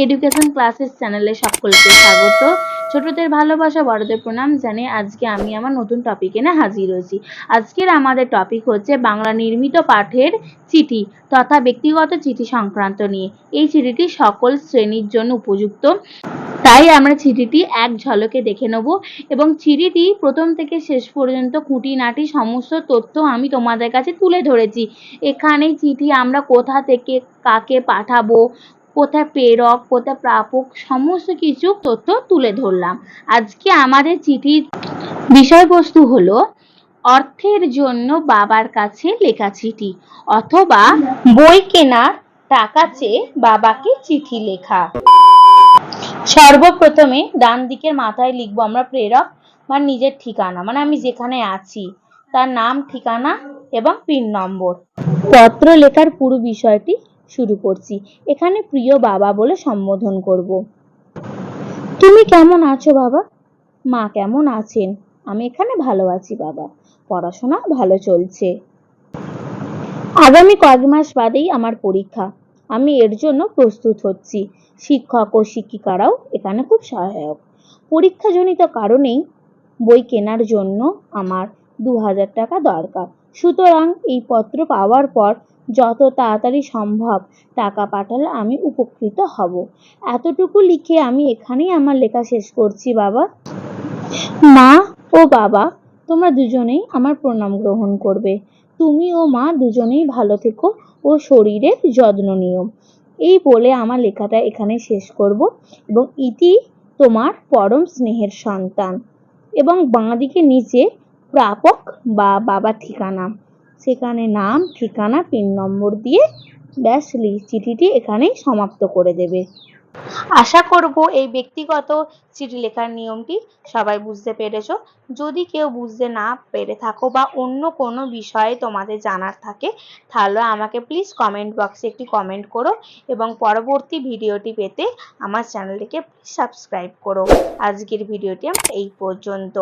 Education classes চ্যানেলে সকলকে স্বাগত। ছোটদের ভালোবাসা, বড়দের প্রণাম জানিয়ে আজকে আমি আমার নতুন টপিকে না হাজির হয়েছি। আজকের আমাদের টপিক হচ্ছে বাংলা নির্মিত পাঠের চিঠি তথা ব্যক্তিগত চিঠি সংক্রান্ত নিয়ে। এই চিঠিটি সকল শ্রেণির জন্য উপযুক্ত। তাই আমরা চিঠিটি এক ঝলকে দেখে নেব এবং চিঠিটি প্রথম থেকে শেষ পর্যন্ত খুঁটিনাটি সমস্ত তথ্য আমি তোমাদের কাছে তুলে ধরেছি। এখানে চিঠি আমরা কোথা থেকে কাকে পাঠাবো কোথায় প্রেরক, কোথায় প্রাপক, সমস্ত কিছু তথ্য তুলে ধরলাম। আজকে আমাদের চিঠির বিষয়বস্তু হলো, অর্থের জন্য বাবার কাছে লেখা চিঠি অথবা বই কেনার টাকা চেয়ে বাবাকে চিঠি লেখা। সর্বপ্রথমে ডান দিকের মাথায় লিখব, আমরা প্রেরক বা নিজের ঠিকানা মানে আমি যেখানে আছি, তার নাম, ঠিকানা এবং পিন নম্বর। পত্র লেখার পুরো বিষয়টি শুরু করছি। এখানে প্রিয় বাবা বলে সম্বোধন করব। তুমি কেমন আছো বাবা? মা কেমন আছেন? আমি এখানে ভালো আছি বাবা। পড়াশোনা ভালো চলছে। আগামী কয়েক মাস বাদেই আমার পরীক্ষা। আমি এর জন্য প্রস্তুত হচ্ছি। শিক্ষক ও শিক্ষিকারাও এখানে খুব সহায়ক। পরীক্ষাজনিত কারণেই বই কেনার জন্য আমার দু হাজার টাকা দরকার। সুতরাং এই পত্র পাওয়ার পর যত তাড়াতাড়ি সম্ভব টাকা পাঠালে আমি উপকৃত হব। এতটুকু লিখে আমি এখানেই আমার লেখা শেষ করছি, বাবা। মা ও বাবা, তোমরা দুজনেই আমার প্রণাম গ্রহণ করবে। তুমি ও মা দুজনেই ভালো থেকো ও শরীরের যত্ন নিও। এই বলে আমার লেখাটা এখানে শেষ করব এবং ইতি তোমার পরম স্নেহের সন্তান এবং বাঁদিকে নিচে প্রাপক বা বাবার ঠিকানা। সেখানে নাম, ঠিকানা পিন নম্বর দিয়ে ব্যাস চিঠিটি এখানেই সমাপ্ত করে দেবে। আশা করব এই ব্যক্তিগত চিঠি লেখার নিয়মটি সবাই বুঝতে পেরেছ। যদি কেউ বুঝতে না পেরে থাকো বা অন্য কোনো বিষয়ে তোমাদের জানার থাকে, তাহলে আমাকে প্লিজ কমেন্ট বক্সে একটি কমেন্ট করো এবং পরবর্তী ভিডিওটি পেতে আমার চ্যানেলটিকে সাবস্ক্রাইব করো। আজকের ভিডিওটি আমার এই পর্যন্ত।